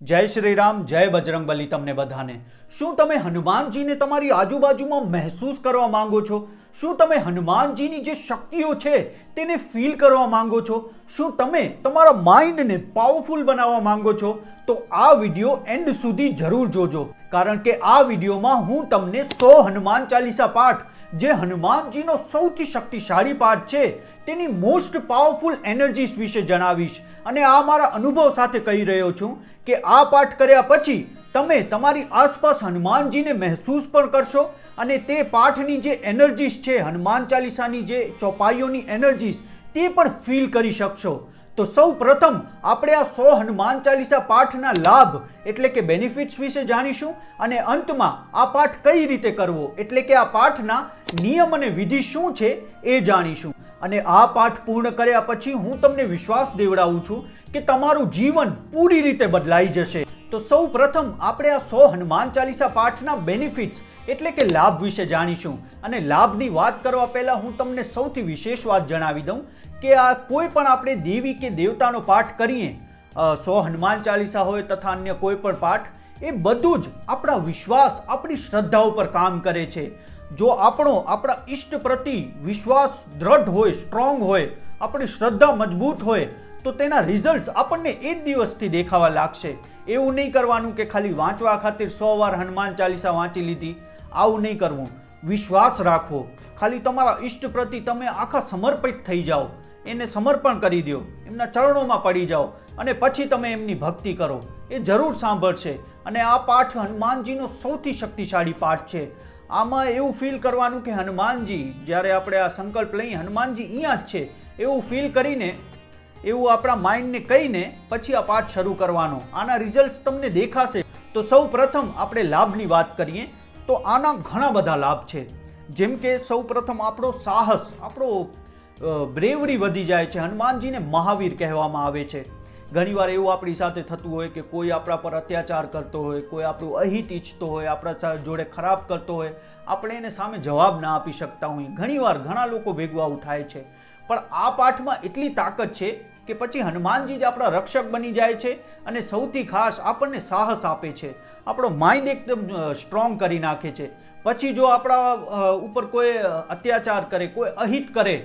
જય શ્રી રામ, જય બજરંગબલી તમને બધાને. શું તમે હનુમાનજીને તમારી આજુબાજુમાં મહેસૂસ કરવા માંગો છો? શું તમે હનુમાનજીની જે શક્તિઓ છે તેને ફીલ કરવા માંગો છો? શું તમે તમારા માઇન્ડને પાવરફુલ બનાવવા માંગો છો? તો આ વીડિયો એન્ડ સુધી જરૂર જોજો. કારણ કે આ વિડીયોમાં હું તમને સો હનુમાન ચાલીસા પાઠ, જે હનુમાનજીનો સૌથી શક્તિશાળી પાઠ છે તેની મોસ્ટ પાવરફુલ એનર્જીસ વિશે જણાવીશ. અને આ મારા અનુભવ સાથે કહી રહ્યો છું કે આ પાઠ કર્યા પછી તમે તમારી આસપાસ હનુમાનજીને મહેસૂસ પણ કરશો અને તે પાઠની જે એનર્જીસ છે, હનુમાન ચાલીસાની જે ચોપાઈઓની એનર્જીસ તે પણ ફીલ કરી શકશો. તો સૌ પ્રથમ આપણે આ સો હનુમાન ચાલીસા પાઠના લાભ એટલે કે બેનિફિટ્સ વિશે જાણીશું અને અંતમાં આ પાઠ કઈ રીતે કરવો એટલે કે આ પાઠના નિયમ અને વિધિ શું છે એ જાણીશું. અને આ પાઠ પૂર્ણ કર્યા પછી હું તમને વિશ્વાસ દેવડાવું છું કે તમારું જીવન પૂરી રીતે બદલાઈ જશે. તો સૌ પ્રથમ આપણે આ સો હનુમાન ચાલીસા પાઠના બેનિફિટ્સ એટલે કે લાભ વિશે જાણીશું. અને લાભની વાત કરવા પહેલાં હું તમને સૌથી વિશેષ વાત જણાવી દઉં કે આ કોઈ પણ આપણે દેવી કે દેવતાનો પાઠ કરીએ સો હનુમાન ચાલીસા હોય તથા અન્ય કોઈ પણ પાઠ, એ બધું જ આપણા વિશ્વાસ, આપણી શ્રદ્ધા ઉપર કામ કરે છે. જો આપણો, આપણા ઈષ્ટ પ્રતિ વિશ્વાસ દ્રઢ હોય સ્ટ્રોંગ હોય, આપણી શ્રદ્ધા મજબૂત હોય, તો તેના રિઝલ્ટ્સ આપણને એ જ દિવસથી દેખાવા લાગશે. એવું નહીં કરવાનું કે ખાલી વાંચવા ખાतिर સો વાર હનુમાન ચાલીસા વાંચી લીધી. આવું નહીં કરવું. વિશ્વાસ રાખવો. ખાલી તમારા ઈષ્ટ પ્રતિ તમે આખા સમર્પિત થઈ જાઓ. એને સમર્પણ કરી દો. એમના ચરણોમાં પડી જાઓ. અને પછી તમે એમની ભક્તિ કરો. એ જરૂર સાંભળશે. અને આ પાઠ હનુમાનજીનો સૌથી શક્તિશાળી પાઠ છે. આમાં એવું ફીલ કરવાનું કે હનુમાનજી, જ્યારે આપણે આ સંકલ્પ લઈએ, હનુમાનજી અહીંયા જ છે, એવું ફીલ કરીને, એવું આપણા માઇન્ડને કહીને પછી આ પાઠ શરૂ કરવાનો. આના રિઝલ્ટ્સ તમને દેખાશે. તો સૌ પ્રથમ આપણે લાભની વાત કરીએ, તો આના ઘણા બધા લાભ છે. જેમ કે સૌ પ્રથમ આપણો સાહસ, આપણો બ્રેવરી વધી જાય છે. હનુમાનજીને મહાવીર કહેવામાં આવે છે. ઘણીવાર એવું આપણી સાથે થતું હોય કે કોઈ આપણા પર અત્યાચાર કરતો હોય, કોઈ આપણું અહિત ઈચ્છતો હોય, આપણા જોડે ખરાબ કરતો હોય, આપણે એને સામે જવાબ ના આપી શકતા હોઈએ. ઘણીવાર ઘણા લોકો ભેગવા ઉઠાય છે. પણ આ પાઠમાં એટલી તાકાત છે કે પછી હનુમાનજી જ આપણા રક્ષક બની જાય છે અને સૌથી ખાસ આપણને સાહસ આપે છે. આપણો માઇન્ડ એકદમ સ્ટ્રોંગ કરી નાખે છે. પછી જો આપણા ઉપર કોઈ અત્યાચાર કરે, કોઈ અહિત કરે,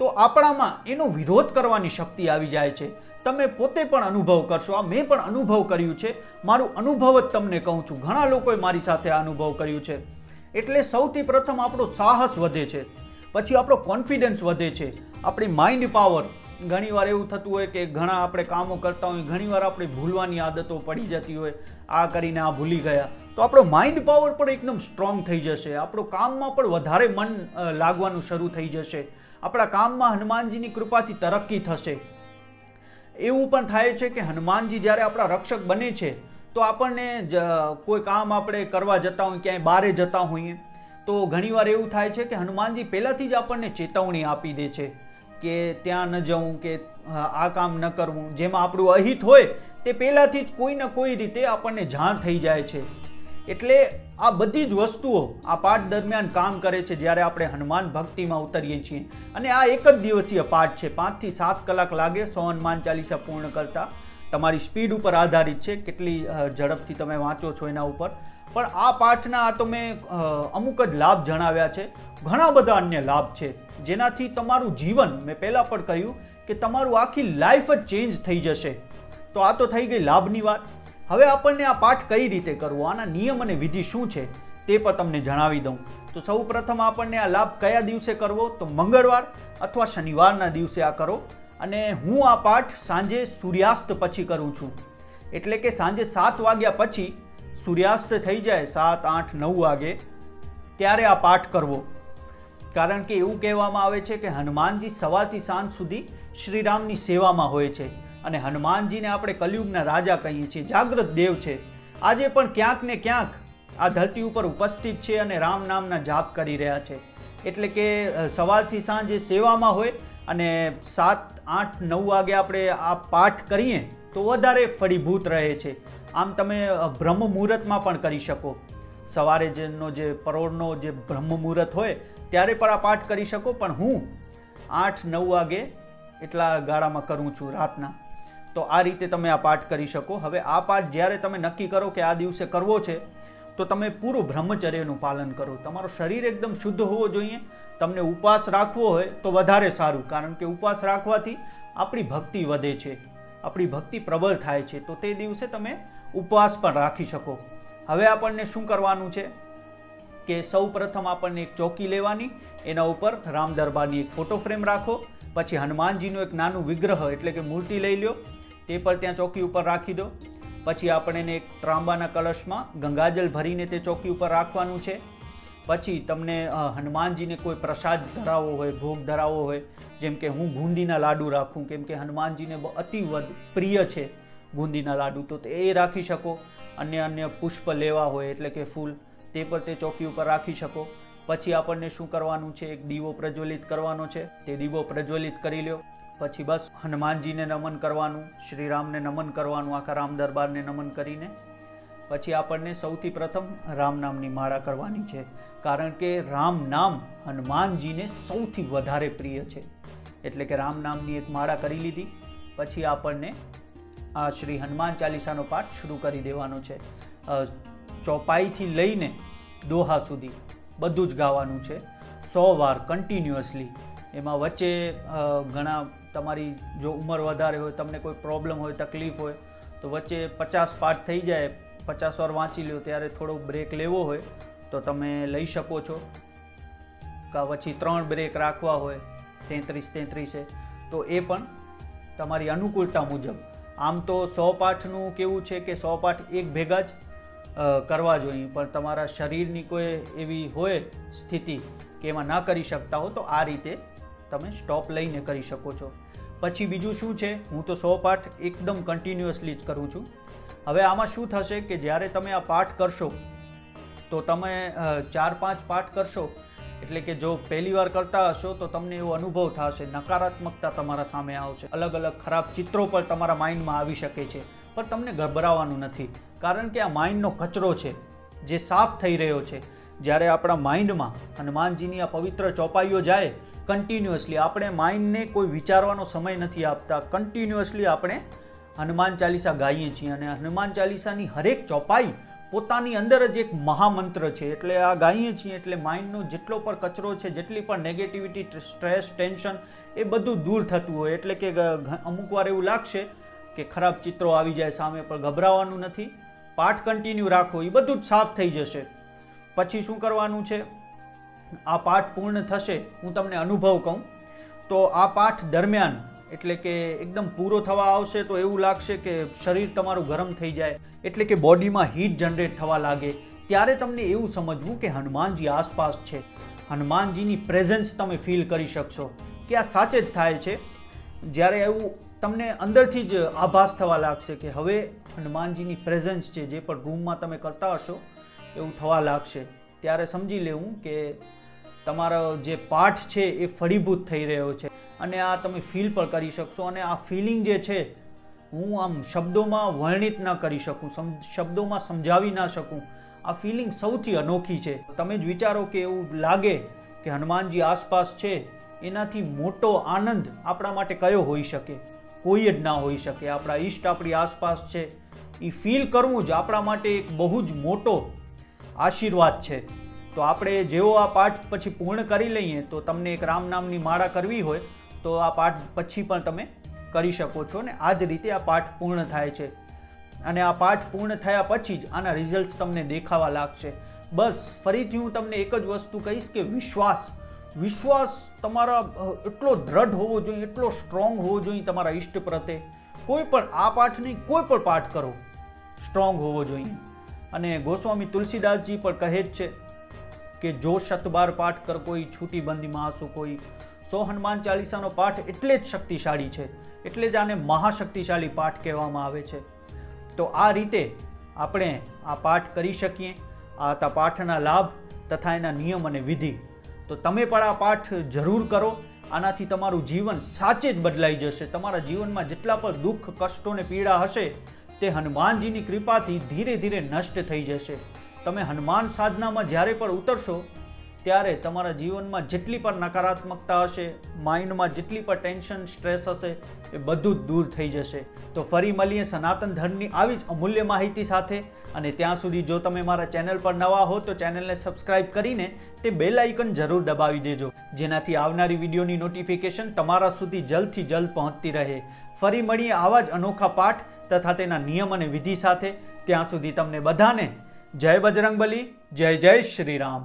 તો આપણામાં એનો વિરોધ કરવાની શક્તિ આવી જાય છે. તમે પોતે પણ અનુભવ કરશો. આ મેં પણ અનુભવ કર્યું છે. મારું અનુભવ જ તમને કહું છું. ઘણા લોકોએ મારી સાથે આ અનુભવ કર્યું છે. એટલે સૌથી પ્રથમ આપણો સાહસ વધે છે. પછી આપણો કોન્ફિડન્સ વધે છે. આપણી માઇન્ડ પાવર ઘણીવાર એવું થતું હોય કે ઘણા આપણે કામો કરતા હોય, ઘણીવાર આપણે ભૂલવાની આદતો પડી જતી હોય, આ કરીને આ ભૂલી ગયા. તો આપણો માઇન્ડ પાવર પણ એકદમ સ્ટ્રોંગ થઈ જશે. આપણો કામમાં પણ વધારે મન લાગવાનું શરૂ થઈ જશે. આપણા કામમાં હનુમાનજીની કૃપાથી તરક્કી થશે. એવું પણ થાય છે કે હનુમાનજી જ્યારે આપણા રક્ષક બને છે, તો આપણને જ કોઈ કામ આપણે કરવા જતા હોય ક્યાંય બારે જતા હોઈએ, તો ઘણીવાર એવું થાય છે કે હનુમાનજી પહેલાંથી જ આપણને ચેતવણી આપી દે છે કે ત્યાં ન જવું, કે આ કામ ન કરવું. જેમાં આપણું અહિત હોય, તે પહેલાંથી જ કોઈ ને કોઈ રીતે આપણને જાણ થઈ જાય છે. એટલે આ બધી જ વસ્તુઓ આ પાઠ દરમિયાન કામ કરે છે જ્યારે આપણે હનુમાન ભક્તિમાં ઉતરીએ છીએ. અને આ એક જ દિવસીય પાઠ છે. પાંચથી સાત કલાક લાગે સો હનુમાન ચાલીસા પૂર્ણ કરતા. તમારી સ્પીડ ઉપર આધારિત છે. કેટલી ઝડપથી તમે વાંચો છો એના ઉપર. પણ આ પાઠના આ તો મેં અમુક જ લાભ જણાવ્યા છે. ઘણા બધા અન્ય લાભ છે. જેનાથી તમારું જીવન, મેં પહેલાં પણ કહ્યું કે તમારું આખી લાઈફ જ ચેન્જ થઈ જશે. તો આ તો થઈ ગઈ લાભની વાત. હવે આપણને આ પાઠ કઈ રીતે કરવો? આના નિયમ અને વિધિ શું છે તે પણ તમને જણાવી દઉં. તો સૌ પ્રથમ આપણને આ લાભ કયા દિવસે કરવો? તો મંગળવાર અથવા શનિવારના દિવસે આ કરો. અને હું આ પાઠ સાંજે સૂર્યાસ્ત પછી કરું છું. એટલે કે સાંજે સાત વાગ્યા પછી સૂર્યાસ્ત થઈ જાય, સાત, આઠ, નવ વાગે, ત્યારે આ પાઠ કરવો. કારણ કે એવું કહેવામાં આવે છે કે હનુમાનજી સવારથી સાંજ સુધી શ્રીરામની સેવામાં હોય છે. અને હનુમાનજીને આપણે કલયુગના રાજા કહીએ છીએ. જાગ્રત દેવ છે. આજે પણ ક્યાંક ને ક્યાંક આ ધરતી ઉપર ઉપસ્થિત છે અને રામ નામના જાપ કરી રહ્યા છે. એટલે કે સવારથી સાંજે સેવામાં હોય અને સાત, આઠ, નવ વાગે આપણે આ પાઠ કરીએ તો વધારે ફળીભૂત રહે છે. આમ તમે બ્રહ્મ મુહૂર્તમાં પણ કરી શકો. સવારે જેનો જે પરોળનો જે બ્રહ્મ મુહૂર્ત હોય ત્યારે પણ આ પાઠ કરી શકો. પણ હું આઠ, નવ વાગે એટલા ગાળામાં કરું છું રાતના. તો આ રીતે તમે આ પાઠ કરી શકો. હવે આ પાઠ જ્યારે તમે નક્કી કરો કે આ દિવસે કરવો છે, તો તમે પૂરું બ્રહ્મચર્યનું પાલન કરો. તમારો શરીર એકદમ શુદ્ધ હોવો જોઈએ. તમને ઉપવાસ રાખવો હોય તો વધારે સારું, કારણ કે ઉપવાસ રાખવાથી આપણી ભક્તિ વધે છે. આપણી ભક્તિ પ્રબળ થાય છે. તો તે દિવસે તમે ઉપવાસ પણ રાખી શકો. હવે આપણને શું કરવાનું છે કે સૌ પ્રથમ આપણને એક ચોકી લેવાની, એના ઉપર રામ દરબારની એક ફોટો ફ્રેમ રાખો. પછી હનુમાનજીનું એક નાનું વિગ્રહ, એટલે કે મૂર્તિ લઈ લ્યો. તે પર ત્યાં ચોકી ઉપર રાખી દો. પછી આપણે એને એક ત્રાંબાના કળશમાં ગંગાજલ ભરીને તે ચોકી ઉપર રાખવાનું છે. પછી તમને હનુમાનજીને કોઈ પ્રસાદ ધરાવવો હોય, ભોગ ધરાવવો હોય, જેમ કે હું ગુંદીના લાડુ રાખું, કેમ કે હનુમાનજીને અતિ પ્રિય છે ગુંદીના લાડુ, તો એ રાખી શકો. અન્ય અન્ય પુષ્પ લેવા હોય, એટલે કે ફૂલ, તે પર તે ચોકી ઉપર રાખી શકો. પછી આપણને શું કરવાનું છે? એક દીવો પ્રજ્વલિત કરવાનો છે. તે દીવો પ્રજ્વલિત કરી લ્યો. પછી બસ હનુમાનજીને નમન કરવાનું, શ્રીરામને નમન કરવાનું, આખા રામ દરબારને નમન કરીને પછી આપણને સૌથી પ્રથમ રામ નામની માળા કરવાની છે. કારણ કે રામ નામ હનુમાનજીને સૌથી વધારે પ્રિય છે. એટલે કે રામ નામની એક માળા કરી લીધી. પછી આપણને આ શ્રી હનુમાન ચાલીસાનો પાઠ શરૂ કરી દેવાનો છે. ચોપાઈથી લઈને દોહા સુધી બધું જ ગાવાનું છે. સો વાર કન્ટિન્યુઅસલી એમાં વચ્ચે ઘણા તમારી જો ઉંમર વધારે હોય, તમને કોઈ પ્રોબ્લેમ હોય, તકલીફ હોય, તો વચ્ચે પચાસ પાઠ થઈ જાય, પચાસ વાર વાંચી લો ત્યારે થોડો બ્રેક લેવો હોય, તો તમે લઈ શકો છો. કા પછી ત્રણ બ્રેક રાખવા હોય, તેત્રીસ તેત્રીસે, તો એ પણ તમારી અનુકૂળતા મુજબ. આમ તો સો પાઠનું કેવું છે કે સો પાઠ એક ભેગા જ કરવા જોઈએ, પણ તમારા શરીરની કોઈ એવી હોય સ્થિતિ કે એમાં ના કરી શકતા હો, તો આ રીતે તમે સ્ટોપ લઈને કરી શકો છો. પછી બીજું શું છે? હું તો સો પાઠ એકદમ કન્ટિન્યુઅસલી જ કરું છું. હવે આમાં શું થશે કે જ્યારે તમે આ પાઠ કરશો, તો તમે ચાર પાંચ પાઠ કરશો, એટલે કે જો પહેલી વાર કરતા હશો, તો તમને એવો અનુભવ થશે, નકારાત્મકતા તમારા સામે આવશે. અલગ અલગ ખરાબ ચિત્રો પણ તમારા માઇન્ડમાં આવી શકે છે, પણ તમને ગભરાવાનું નથી. કારણ કે આ માઇન્ડનો કચરો છે, જે સાફ થઈ રહ્યો છે. જ્યારે આપણા માઇન્ડમાં હનુમાનજીની આ પવિત્ર ચોપાઈઓ જાય કન્ટિન્યુઅસલી આપણે માઇન્ડને કોઈ વિચારવાનો સમય નથી આપતા. કન્ટિન્યુઅસલી આપણે હનુમાન ચાલીસા ગાઈએ છીએ અને હનુમાન ચાલીસાની હરેક ચોપાઈ પોતાની અંદર જ એક મહામંત્ર છે. એટલે આ ગાઈએ છીએ એટલે માઇન્ડનો જેટલો પણ કચરો છે, જેટલી પણ નેગેટિવિટી સ્ટ્રેસ ટેન્શન એ બધું દૂર થતું હોય. એટલે કે અમુક વાર એવું લાગશે કે ખરાબ ચિત્રો આવી જાય સામે, પણ ગભરાવાનું નથી. પાઠ કન્ટિન્યુ રાખો એ બધું જ સાફ થઈ જશે. પછી શું કરવાનું છે? આ પાઠ પૂર્ણ થશે, હું તમને અનુભવ કહું. તો આ પાઠ દરમિયાન, એટલે કે એકદમ પૂરો થવા આવશે, તો એવું લાગશે કે શરીર તમારું ગરમ થઈ જાય, એટલે કે બોડીમાં હીટ જનરેટ થવા લાગે. ત્યારે તમને એવું સમજવું કે હનુમાનજી આસપાસ છે. હનુમાનજીની પ્રેઝન્સ તમે ફીલ કરી શકશો. કે આ સાચે જ થાય છે. જ્યારે એવું તમને અંદરથી જ આભાસ થવા લાગશે કે હવે હનુમાનજીની પ્રેઝન્સ છે, જે પણ રૂમમાં તમે કરતા હશો, એવું થવા લાગશે. ત્યારે સમજી લેવું કે તમારો જે પાઠ છે એ ફળીભૂત થઈ રહ્યો છે. અને આ તમે ફીલ પણ કરી શકશો અને આ ફિલિંગ જે છે, હું આમ શબ્દોમાં વર્ણિત ના કરી શકું શબ્દોમાં સમજાવી ના શકું. આ ફિલિંગ સૌથી અનોખી છે. તમે જ વિચારો કે એવું લાગે કે હનુમાનજી આસપાસ છે, એનાથી મોટો આનંદ આપણા માટે કયો હોઈ શકે? કોઈ જ ના હોઈ શકે. આપણા ઈષ્ટ આપણી આસપાસ છે. એ ફીલ કરવું જ આપણા માટે એક બહુ જ મોટો આશીર્વાદ છે. તો આપણે જેવો આ પાઠ પછી પૂર્ણ કરી લઈએ, તો તમને એક રામ નામની માળા કરવી હોય, તો આ પાઠ પછી પણ તમે કરી શકો છો ને આ જ રીતે આ પાઠ પૂર્ણ થાય છે. અને આ પાઠ પૂર્ણ થયા પછી જ આના રિઝલ્ટ્સ તમને દેખાવા લાગશે. બસ, ફરીથી હું તમને એક જ વસ્તુ કહીશ કે વિશ્વાસ. વિશ્વાસ તમારા એટલો દ્રઢ હોવો જોઈએ, એટલો સ્ટ્રોંગ હોવો જોઈએ તમારા ઈષ્ટ પ્રત્યે. કોઈ પણ આ પાઠ નહીં, કોઈ પણ પાઠ કરો સ્ટ્રોંગ હોવો જોઈએ. અને ગોસ્વામી તુલસીદાસજી પણ કહે જ છે કે જો શતબાર પાઠ કર કોઈ છૂટી બંદીમાં આસુ કોઈ. સો હનુમાન ચાલીસાનો પાઠ એટલે જ શક્તિશાળી છે. એટલે જ આને મહાશક્તિશાળી પાઠ કહેવામાં આવે છે. તો આ રીતે આપણે આ પાઠ કરી શકીએ. આ હતા પાઠના લાભ તથા એના નિયમ અને વિધિ. તો તમે પણ આ પાઠ જરૂર કરો. આનાથી તમારું જીવન સાચે જ બદલાઈ જશે. તમારા જીવનમાં જેટલા પણ દુઃખ, કષ્ટો ને પીડા હશે, તે હનુમાનજીની કૃપાથી ધીરે ધીરે નષ્ટ થઈ જશે. તમે હનુમાન સાધનામાં જ્યારે પણ ઉતરશો, ત્યારે તમારા જીવનમાં જેટલી પણ નકારાત્મકતા હશે, માઇન્ડમાં જેટલી પણ ટેન્શન, સ્ટ્રેસ હશે, એ બધું જ દૂર થઈ જશે. તો ફરી મળીએ સનાતન ધર્મની આવી જ અમૂલ્ય માહિતી સાથે અને ત્યાં સુધી જો તમે મારા ચેનલ પર નવા હો, તો ચેનલને સબસ્ક્રાઇબ કરીને તે બેલ આઇકન જરૂર દબાવી દેજો, જેનાથી આવનારી વિડીયોની નોટિફિકેશન તમારા સુધી જલ્દથી જલ્દ પહોંચતી રહે. ફરી મળીએ આવા જ અનોખા પાઠ તથા તેના નિયમ અને વિધિ સાથે. ત્યાં સુધી તમને બધાને જય બજરંગબલી જય જય શ્રી રામ